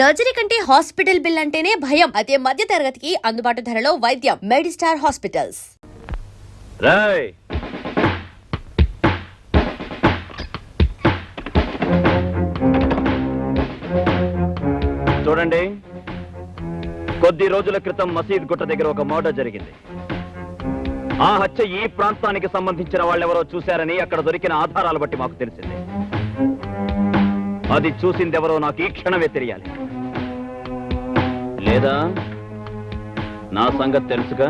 Surgery కంటే hospital bill అంటేనే భయం. అదే మధ్య తరగతికి అందుబాటు ధరలో వైద్యం. Medistar hospitals. రాయ్. చూడండి. కొద్ది రోజుల క్రితం మసీద్ గుట్ట దగ్గర ఒక మర్డర్ జరిగింది. ఆ హత్య ఈ ప్రాంతానికి సంబంధించిన వాళ్ళెవరో చూశారని అక్కడ దొరికిన ఆధారాలు బట్టి మాకు తెలిసింది. అది చూసిందెవరో నాకు ఈ క్షణమే తెలియాలి. లేదా నా సంగతి తెలుసుగా?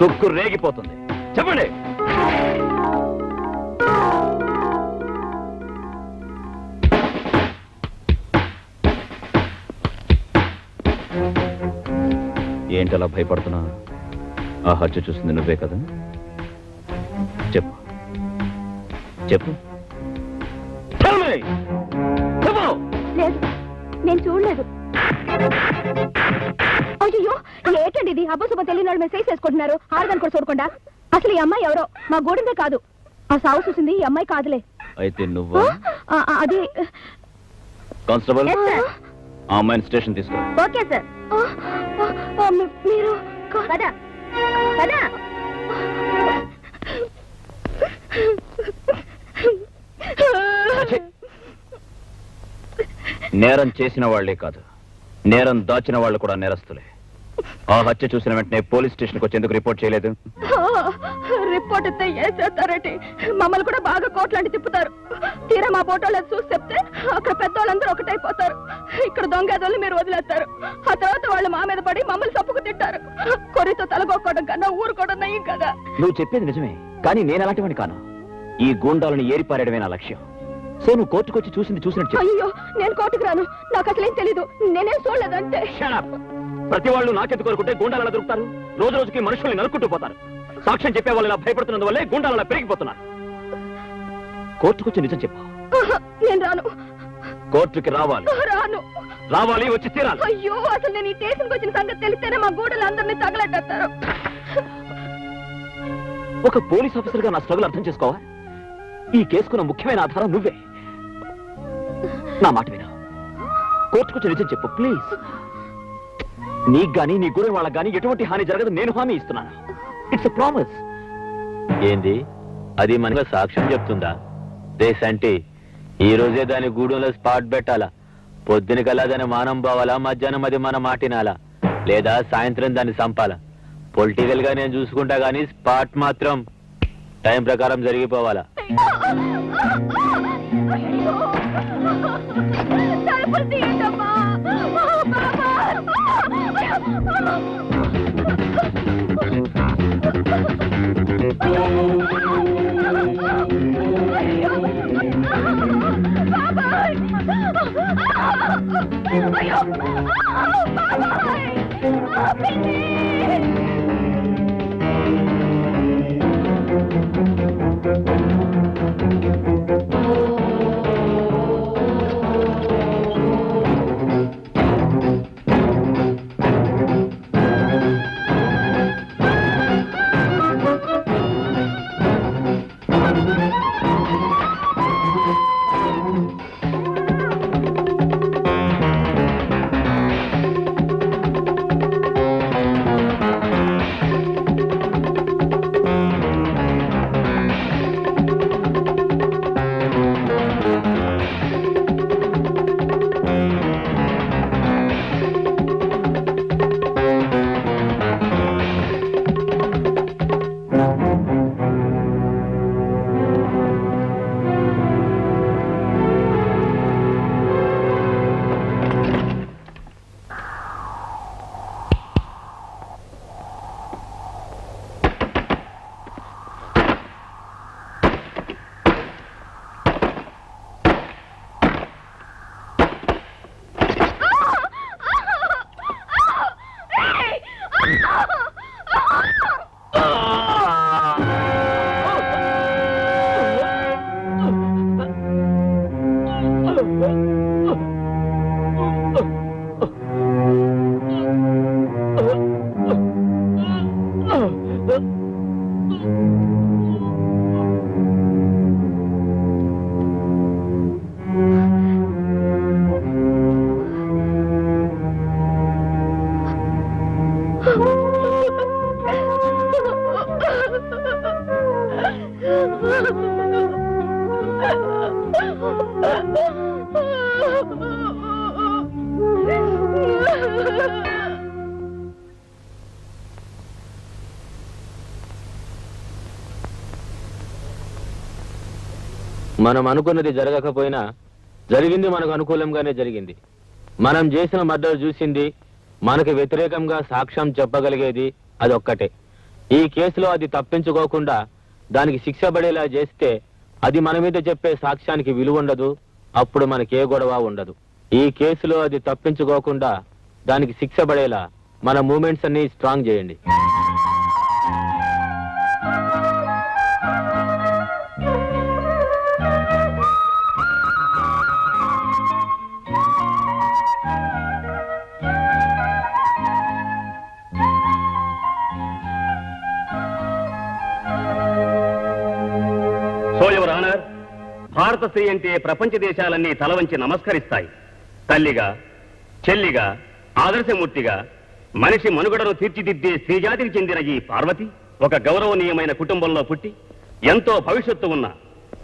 తుక్కు రేగిపోతుంది. చెప్పండి. ఏంటలా భయపడుతున్నా? ఆ హత్య చూసింది నువ్వే కదా? చెప్పు. చెప్పు. నేను చూడలేదు. అయ్యో ఏటండి ఇది? అబ్బసుబ్బ తెలియని వాళ్ళు మెసేజ్ చేసుకుంటున్నారు. ఆడదాని కూడా చూడకుండా. అసలు ఈ అమ్మాయి ఎవరో? మా గూడిందే కాదు. ఆ సాగు చూసింది ఈ అమ్మాయి కాదులే. అయితే నువ్వు? అది కానిస్టేబుల్. ఆ అమ్మాయిని స్టేషన్ తీసుకురా. ఓకే సార్ మీరు కదా కదా నేరం చేసిన వాళ్ళే కాదు నేరం దాచిన వాళ్ళు కూడా నేరస్తులే. ఆ హత్య చూసిన వెంటనే పోలీస్ స్టేషన్కి వచ్చేందుకు రిపోర్ట్ చేయలేదు? రిపోర్ట్ ఇస్తే ఏం చేస్తారంటే? మమ్మల్ని కూడా బాగా కోట్లాంటి తిప్పుతారు. తీరా మా ఫోటోలు చూసి చెప్తే అక్కడ పెద్దవాళ్ళందరూ ఒకటైపోతారు. ఇక్కడ దొంగదోళ్ళు మీరు వదిలేస్తారు. ఆ తర్వాత వాళ్ళు మా మీద పడి మమ్మల్ని తప్పుకు తింటారు కొరితో తలగొక్కడం కన్నా ఊరుకోవడం నయ్యం కదా. నువ్వు చెప్పేది నిజమే కానీ నేను అలాంటివని కాను. ఈ గూండాలను ఏరిపారేయడమే నా లక్ష్యం. సో నువ్వు కోర్టుకొచ్చి చూసింది చూసినట్టు చెప్పు. అయ్యో నేను కోర్టుకు రాను. నాకు అసలేం తెలీదు. నేనేం చూడలేదంటే Shut up! ప్రతి వాళ్ళు నాకెందుకు కోరుకుంటే గూండాలు అలా దొరుకుతారు? రోజు రోజుకి మనుషుల్ని నరుక్కుంటూ పోతారు. సాక్ష్యం చెప్పే వాళ్ళు ఇలా భయపడుతున్నందువల్లే గూండాలు అలా పెరిగిపోతున్నారు. కోర్టుకొచ్చి నిజం చెప్పు. ఆహా, నేను రాను. కోర్టుకి రావాలి. రాను. రావాలి వచ్చి తీరాలి. అయ్యో అసలు నేను ఈ స్టేషన్కి వచ్చిన సంగతి తెలిస్తేనే మా గూడలు అందరినీ తగలట్టేస్తారు. ఒక పోలీస్ ఆఫీసర్గా నా స్ట్రగుల్ అర్థం చేసుకోవా ఈ కేసుకున్న ముఖ్యమైన ఆధారం నువ్వే. నా మాట విను. కోర్టుకొచ్చి నిజం చెప్పు ప్లీజ్ నీకు గాని నీ గురి వాళ్ళకి గాని ఎటువంటి హాని జరగదు నేను హామీ ఇస్తున్నాను. ఇట్స్ ప్రామిస్ ఏంది? అది మనకు సాక్ష్యం చెప్తుందా? రేసంటే ఈ రోజే దాని గూడెంలో స్పాట్ పెట్టాలా? పొద్దున కల్లా దాని మానం పోవాలా మధ్యాహ్నం అది మన మాటినాలా లేదా సాయంత్రం దాన్ని చంపాలా పొలిటికల్గా నేను చూసుకుంటా గానీ స్పాట్ మాత్రం టైం ప్రకారం జరిగిపోవాలా? తలుపులు తీయండమ్మా బాబా. అయ్యో. Música మనం అనుకున్నది జరగకపోయినా జరిగింది మనకు అనుకూలంగానే జరిగింది. మనం చేసిన మర్డర్ చూసింది మనకు వ్యతిరేకంగా సాక్ష్యం చెప్పగలిగేది అది ఒక్కటే ఈ కేసులో అది తప్పించుకోకుండా దానికి శిక్ష పడేలా చేస్తే అది మన మీద చెప్పే సాక్ష్యానికి విలువ ఉండదు అప్పుడు మనకే గొడవ ఉండదు. ఈ కేసులో అది తప్పించుకోకుండా దానికి శిక్ష పడేలా మన మూమెంట్స్ అన్ని స్ట్రాంగ్ చేయండి. భారత అంటే ప్రపంచ దేశాలన్నీ తలవంచి నమస్కరిస్తాయి. తల్లిగా చెల్లిగా ఆదర్శమూర్తిగా మనిషి మనుగడను తీర్చిదిద్దే స్త్రీజాతికి చెందిన ఈ పార్వతి ఒక గౌరవనీయమైన కుటుంబంలో పుట్టి ఎంతో భవిష్యత్తు ఉన్న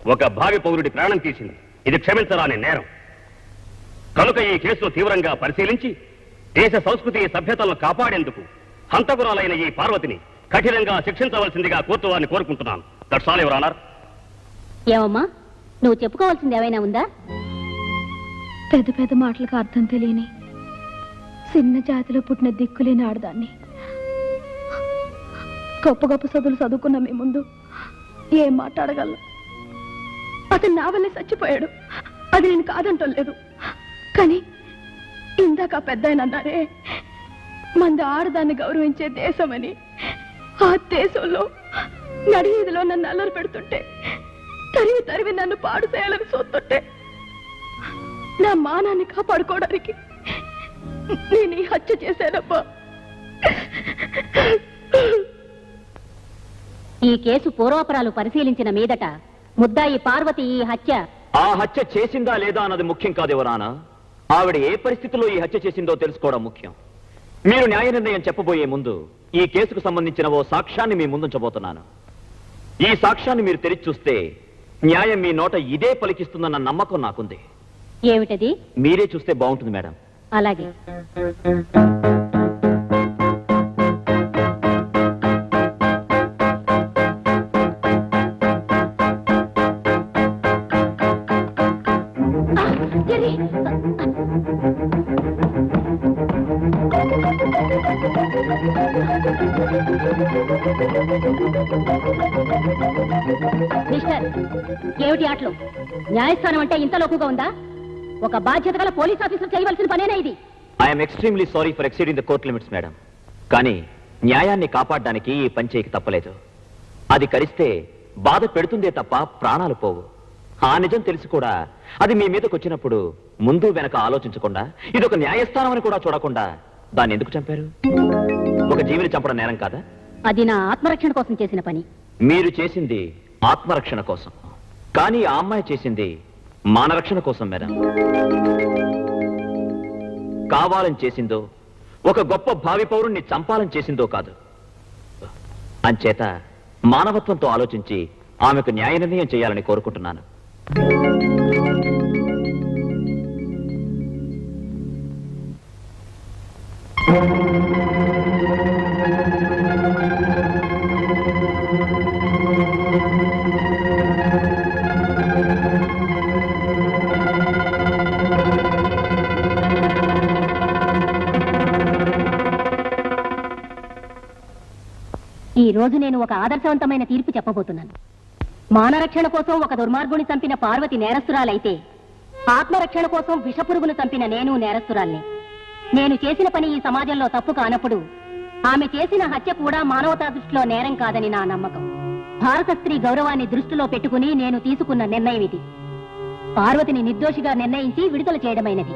ఒక భావి పౌరుడి ప్రాణం తీసింది. ఇది క్షమించరాని నేరం. కనుక ఈ కేసును తీవ్రంగా పరిశీలించి దేశ సంస్కృతి సభ్యతలను కాపాడేందుకు హంతకురాలైన ఈ పార్వతిని కఠినంగా శిక్షించవలసిందిగా కోర్టు వారిని కోరుకుంటున్నాను. దట్స్ ఆల్ యువర్ ఏమమ్మా? నువ్వు చెప్పుకోవాల్సింది ఏమైనా ఉందా? పెద్ద పెద్ద మాటలకు అర్థం తెలియని చిన్న జాతిలో పుట్టిన దిక్కులేని ఆడదాన్ని. గొప్ప గొప్ప చదువులు చదువుకున్న మీ ముందు ఏం మాట్లాడగలను? అతను నా వల్లే చచ్చిపోయాడు. అది నేను కాదంటలేదు కానీ ఇందాక పెద్ద ఆయన అన్నారే మంది ఆడదాన్ని గౌరవించే దేశమని. ఆ దేశంలో నడివీధిలో నన్ను అల్లరి పెడుతుంటే తరివి తరివి నన్ను పాడు చేయాలని చూస్తుంటే నా మానాన్ని కాపాడుకోవడానికి నేను ఈ హత్య చేశానబ్బా. ఈ కేసు పూర్వాపరాలు పరిశీలించిన మీదట ముద్దాయి పార్వతి ఈ హత్య ఆ హత్య చేసిందా లేదా అన్నది ముఖ్యం కాదు ఎవరానా ఆవిడ ఏ పరిస్థితిలో ఈ హత్య చేసిందో తెలుసుకోవడం ముఖ్యం. మీరు న్యాయ నిర్ణయం చెప్పబోయే ముందు ఈ కేసుకు సంబంధించిన ఓ సాక్ష్యాన్ని మీ ముందుంచబోతున్నాను. ఈ సాక్ష్యాన్ని మీరు తెరిచి చూస్తే న్యాయం మీ నోట ఇదే పలికిస్తుందన్న నమ్మకం నాకుంది. ఏమిటది? మీరే చూస్తే బాగుంటుంది మేడం. అలాగే. ఏమిటి ఆటలు. న్యాయస్థానం అంటే ఇంత లోకుగా ఉందా? ఒక బాధ్యత గల పోలీస్ ఆఫీసర్ చేయవలసిన పనేనా ఇది? I'm extremely sorry for exceeding the court limits madam కానీ న్యాయాన్ని కాపాడడానికి ఈ పని చేయక తప్పలేదు. అది కరిస్తే బాధ పెడుతుందే తప్ప ప్రాణాలు పోవు. ఆ నిజం తెలిసి కూడా అది మీ మీదకి వచ్చినప్పుడు ముందు వెనక ఆలోచించకుండా ఇది ఒక న్యాయస్థానం అని కూడా చూడకుండా దాన్ని ఎందుకు చంపారు? ఒక జీవిని చంపడం నేరం కాదా? అది నా ఆత్మరక్షణ కోసం చేసిన పని. మీరు చేసింది ఆత్మరక్షణ కోసం. కానీ ఆ అమ్మాయి చేసింది మానరక్షణ కోసం మేడం. కావాలని చేసిందో ఒక గొప్ప భావి పౌరుణ్ణి చంపాలని చేసిందో కాదు. అంచేత మానవత్వంతో ఆలోచించి ఆమెకు న్యాయ నిర్ణయం చేయాలని కోరుకుంటున్నాను. ఈ రోజు నేను ఒక ఆదర్శవంతమైన తీర్పు చెప్పబోతున్నాను. మానరక్షణ కోసం ఒక దుర్మార్గుని చంపిన పార్వతి నేరస్తురాలైతే ఆత్మరక్షణ కోసం విషపురుగును చంపిన నేను నేరస్తురాల్ని. నేను చేసిన పని ఈ సమాజంలో తప్పు కానప్పుడు ఆమె చేసిన హత్య కూడా మానవతా దృష్టిలో నేరం కాదని నా నమ్మకం. భారత స్త్రీ గౌరవాన్ని దృష్టిలో పెట్టుకుని నేను తీసుకున్న నిర్ణయం ఇది పార్వతిని నిర్దోషిగా నిర్ణయించి విడుదల చేయడమైనది.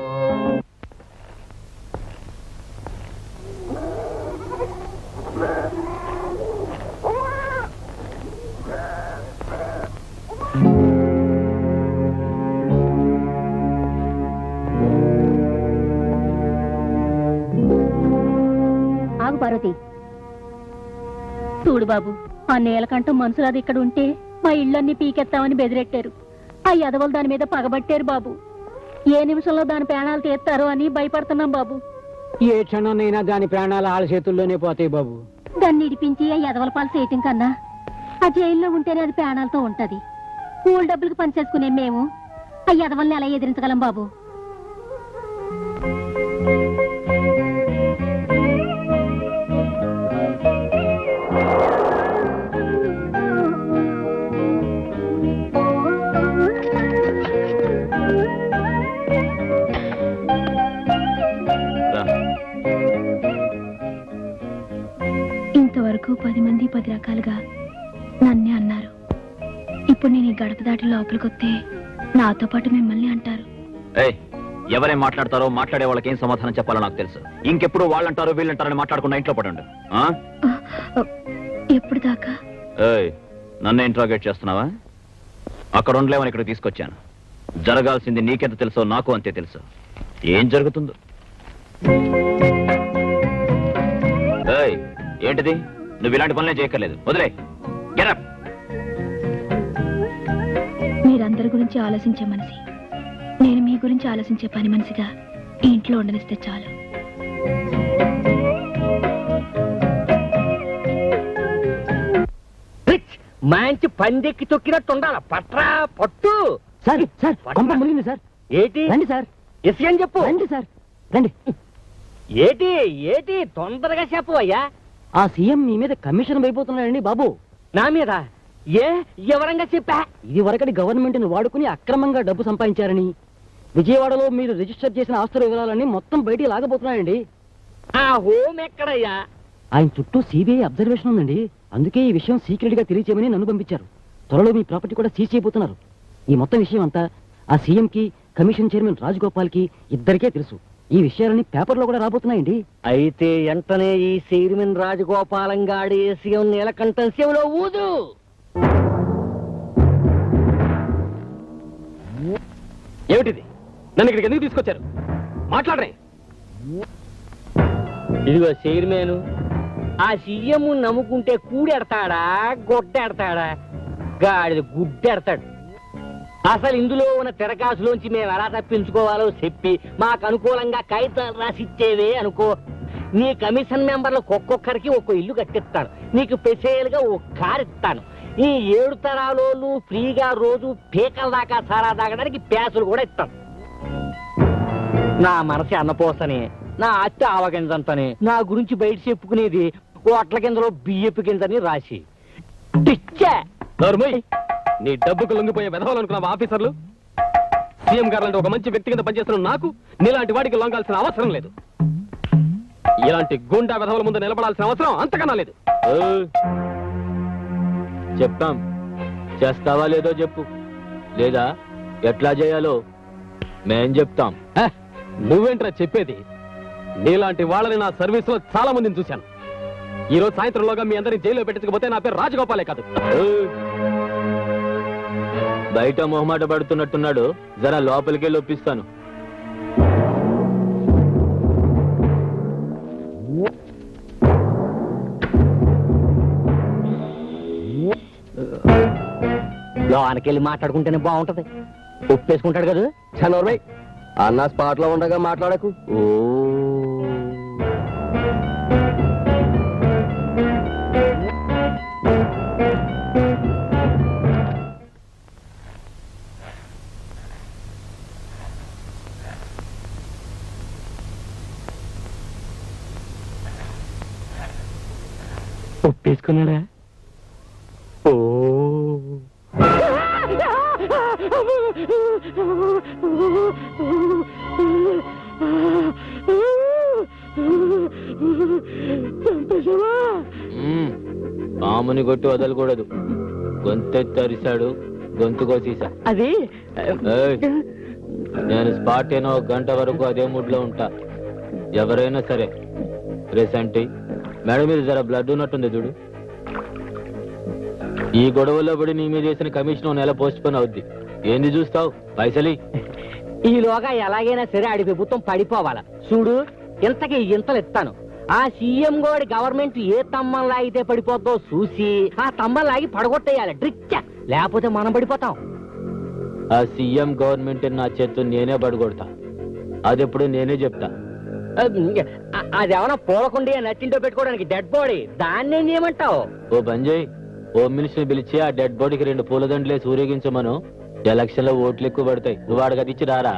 బాబు. ఆ నేలకంఠం మనుషులది ఇక్కడ ఉంటే మా ఇళ్ళన్నీ పీకెత్తామని బెదిరెట్టారు. ఆ ఎదవలు దాని మీద పగబట్టారు బాబు. ఏ నిమిషంలో దాని ప్రాణాలు తీస్తారో అని భయపడుతున్నాం బాబు. ఏ క్షణంనైనా దాని ప్రాణాలు ఆళ్ళ చేతుల్లోనే పోతాయి బాబు. దాన్ని ఇడిపించి ఆ ఎదవల పాలు చేయటం కన్నా ఆ జైల్లో ఉంటేనే అది ప్రాణాలతో ఉంటది. స్కూల్ డబ్బులకు పనిచేసుకునే మేము ఆ ఎదవల్ని ఎలా ఎదిరించగలం బాబు? దాటి లోపలికి వస్తే నాతో పాటు మిమ్మల్ని అంటారు. ఎవరేం మాట్లాడతారో మాట్లాడే వాళ్ళకి ఏం సమాధానం చెప్పాలో నాకు తెలుసు. ఇంకెప్పుడు వాళ్ళంటారో వీళ్ళంటారని మాట్లాడకుండా ఇంట్లో పడండి? ఎప్పుడు దాకా? నన్ను ఇంట్రాగేట్ చేస్తున్నావా? అక్కడ ఉండలేమని ఇక్కడ తీసుకొచ్చాను. జరగాల్సింది నీకెంత తెలుసో నాకు అంతే తెలుసు. ఏం జరుగుతుందో? ఏంటిది? నువ్వు ఇలాంటి పనులే చేయక్కర్లేదు. వదిలే. గెటప్ మీరందరి గురించి ఆలోచించే మనిషి నేను మీ గురించి ఆలోచించే పని మనిషిగా ఈ ఇంట్లో ఉండనిస్తే చాలు. మంచి పందెక్కి తొక్కినట్టు ఉండాల? పట్రా పట్టు. సార్ సార్ కొంప మునిగింది సార్. ఏటి? రండి సార్. ఇసుకని చెప్పు. రండి సార్. రండి. ఏటి ఏటి? తొందరగా చెప్పు అయ్యా. ఆ సీఎం మీ మీద కమిషన్ అయిపోతున్నాడండి బాబు. నా మీద? ఏ ఎవరంగా చెప్పా? ఇది వరకటి గవర్నమెంట్ని వాడుకుని అక్రమంగా డబ్బు సంపాదించారని. విజయవాడలో మీరు రిజిస్టర్ చేసిన ఆస్తుల వివరాలన్నీ మొత్తం బయటికి లాగబోతున్నాయండి. ఆ హోమ్ ఎక్కడయ్యా? ఆయన చుట్టూ సిబిఐ అబ్జర్వేషన్ ఉందండి. అందుకే ఈ విషయం సీక్రెట్గా తెలియచేయమని నన్ను పంపించారు. త్వరలో మీ ప్రాపర్టీ కూడా సీజ్ చేయబోతున్నారు. ఈ మొత్తం విషయం అంతా ఆ సీఎం కి కమిషన్ చైర్మన్ రాజగోపాల్కి ఇద్దరికే తెలుసు. ఈ విషయాలన్నీ పేపర్లో కూడా రాబోతున్నాయండి. అయితే వెంటనే ఈ చైర్మన్ రాజగోపాలం గాడి సీఎం నీలకంఠం శివలో ఊదు! ఏమిటిది? నన్ను ఇక్కడికి ఎందుకు తీసుకొచ్చారు? మాట్లాడరే. ఇదిగో చైర్మన్ ఆ సీఎం నమ్ముకుంటే కూడెడతాడా గొడ్డెడతాడా? గాడిద గుడ్డెడతాడు. అసలు ఇందులో ఉన్న తెరకాసులోంచి మేము ఎలా తప్పించుకోవాలో చెప్పి మాకు అనుకూలంగా కాగితాలు రాసిచ్చేవే అనుకో. నీ కమిషన్ మెంబర్లకు ఒక్కొక్కరికి ఒక్కో ఇల్లు కట్టిస్తాను నీకు స్పెషల్గా ఒక కారు ఇస్తాను. ఈ ఏడు తరాలోళ్ళు ఫ్రీగా రోజు పీకల దాకా సారా తాగడానికి ప్యాసులు కూడా ఇస్తాను నా మనసు అన్నపోసని నా అత్త ఆవగింజంతని నా గురించి బయట చెప్పుకునేది ఓట్ల కిందలో బియ్యపు కిందని రాసి. నీ డబ్బుకు లొంగిపోయే వెధవాలనుకున్నావు ఆఫీసర్లు? సీఎం గారు లాంటి ఒక మంచి వ్యక్తి కింద పనిచేస్తున్న నాకు నీలాంటి వాడికి లొంగాల్సిన అవసరం లేదు. ఇలాంటి గుండా వెధవల ముందు నిలబడాల్సిన అవసరం అంతకన్నా లేదు. చెప్తాం. చేస్తావా లేదో చెప్పు. లేదా ఎట్లా చేయాలో మేం చెప్తాం. నువ్వేంట్రా చెప్పేది? నీలాంటి వాళ్ళని నా సర్వీస్లో చాలా మందిని చూశాను. ఈ రోజు సాయంత్రంలోగా మీ అందరిని జైల్లో పెట్టించకపోతే నా పేరు రాజగోపాలే కాదు! బయట మొహమాట పడుతున్నట్టున్నాడు. జర లోపలికి వెళ్ళి ఒప్పిస్తాను. లోనకెళ్ళి మాట్లాడుకుంటేనే బాగుంటది. ఒప్పేసుకుంటాడు కదా? చనోర్మై అన్న స్పాట్లో ఉండగా మాట్లాడకు. ఓ పాముని కొట్టి వదలకూడదు. గొంతెత్తరిశాడు గొంతు కోసేసా. అది! నేను స్పాట్ అయిన ఒక గంట వరకు అదే మూడ్లో ఉంటా. ఎవరైనా సరే. రేసంటి మేడం మీద జర బ్లడ్ ఉన్నట్టుంది చూడు. ఈ గొడవలో పడి నీ మీద చేసిన కమిషన్ నెల పోస్ట్ పోన్ అవుద్ది. ఏంది చూస్తావు? పైసలి. ఈలోగా ఎలాగైనా సరే ఆడి ప్రభుత్వం పడిపోవాలా. చూడు ఇంతకి ఇంతలు ఇస్తాను. ఆ సీఎం గోడి గవర్నమెంట్ ఏ తమ్మం లాగితే పడిపోద్దో చూసి ఆ తమ్మం లాగి పడగొట్టేయాలి డ్రిచ్చ. లేకపోతే మనం పడిపోతాం. ఆ సీఎం గవర్నమెంట్ నా చేత్తు నేనే పడగొడతా. అదెప్పుడు నేనే చెప్తా. అదేమన్నా పూలకుండి నట్టింటో పెట్టుకోవడానికి డెడ్ బాడీ దాన్ని ఏం చేయమంటావు? ఓ చేయి హోమ్ మినిస్టర్ పిలిచి ఆ డెడ్ బాడీకి రెండు పూలదండలేసి ఊరేగించమను ఎలక్షన్లో ఓట్లు ఎక్కువ పడతాయి. నువ్వు వాడికి అది ఇచ్చి రారా?